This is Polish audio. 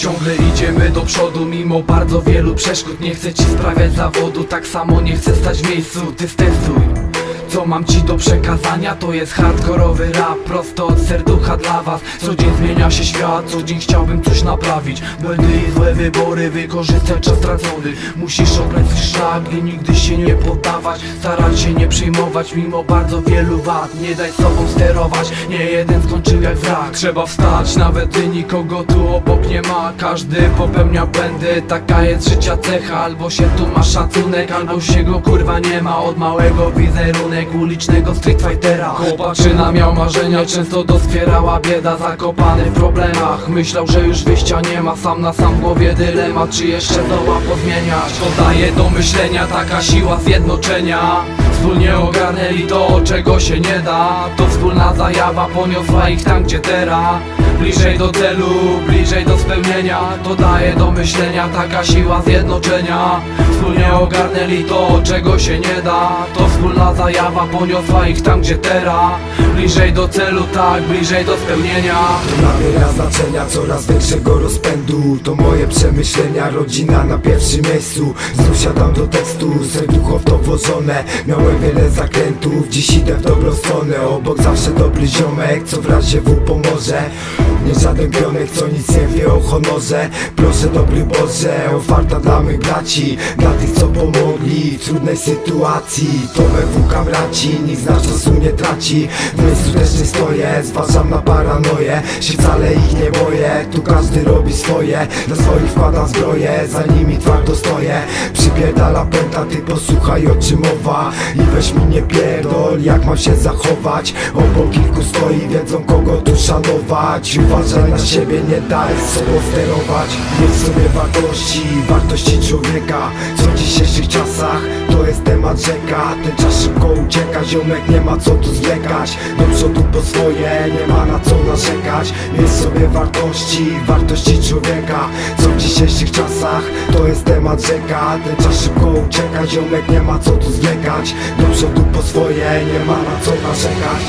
Ciągle idziemy do przodu mimo bardzo wielu przeszkód. Nie chcę ci sprawiać zawodu, tak samo nie chcę stać w miejscu. Ty stestuj co mam ci do przekazania? To jest hardkorowy rap Prosto od serducha dla was. Co dzień zmienia się świat, co dzień chciałbym coś naprawić. Błędy i złe wybory, wykorzystać czas stracony Musisz obrać szlak i nigdy się nie poddawać Starać się nie przejmować mimo bardzo wielu wad. Nie daj sobą sterować, nie jeden skończył jak wrak. Trzeba wstać, nawet gdy nikogo tu obok nie ma. Każdy popełnia błędy, taka jest życia cecha. Albo się tu ma szacunek, albo się go kurwa nie ma. Od małego wizerunek ulicznego street fightera. Chłopaczyna miał marzenia, często doskwierała bieda Zakopany w problemach, myślał, że już wyjścia nie ma Sam na sam głowie dylemat, czy jeszcze zdoła pozmieniać. To daje do myślenia taka siła zjednoczenia. Wspólnie ogarnęli to, czego się nie da. To wspólna zajawa poniosła ich tam, gdzie teraz Bliżej do celu, bliżej do spełnienia. To daje do myślenia taka siła zjednoczenia. Wspólnie ogarnęli to, czego się nie da. To wspólna zajawa poniosła ich tam, gdzie teraz. Bliżej do celu, tak, bliżej do spełnienia. Nabiera znaczenia coraz większego rozpędu. To moje przemyślenia, rodzina na pierwszym miejscu. Znów do tekstu, serducho w to włożone Miałem wiele zakrętów, dziś idę w dobrą stronę. Obok zawsze dobry ziomek, co w razie W pomoże Nie żaden pionek, co nic nie wie o honorze. Proszę dobry Boże, oferta dla mych braci. Dla tych, co pomogli w trudnej sytuacji. To we kamraci, nikt z nas czasu nie traci. W miejscu też nie stoję, zważam na paranoję. Się wcale ich nie boję, tu każdy robi swoje. Dla swoich wkładam zbroję, za nimi twardo stoję. Przypierdala pęta, ty posłuchaj o czym mowa. I weź mi nie pierdol, jak mam się zachować. Obok kilku stoi, wiedzą kogo tu szanować Uważaj na siebie, nie daj sobą sterować. Mieć w sobie wartości, wartości człowieka. Co w dzisiejszych czasach, to jest temat rzeka. Ten czas szybko ucieka, ziomek nie ma co tu zwlekać. Do przodu po swoje, nie ma na co narzekać. W sobie wartości, wartości człowieka. Co w dzisiejszych czasach, to jest temat rzeka. Ten czas szybko ucieka, ziomek nie ma co tu zwlekać. Do przodu po swoje, nie ma na co narzekać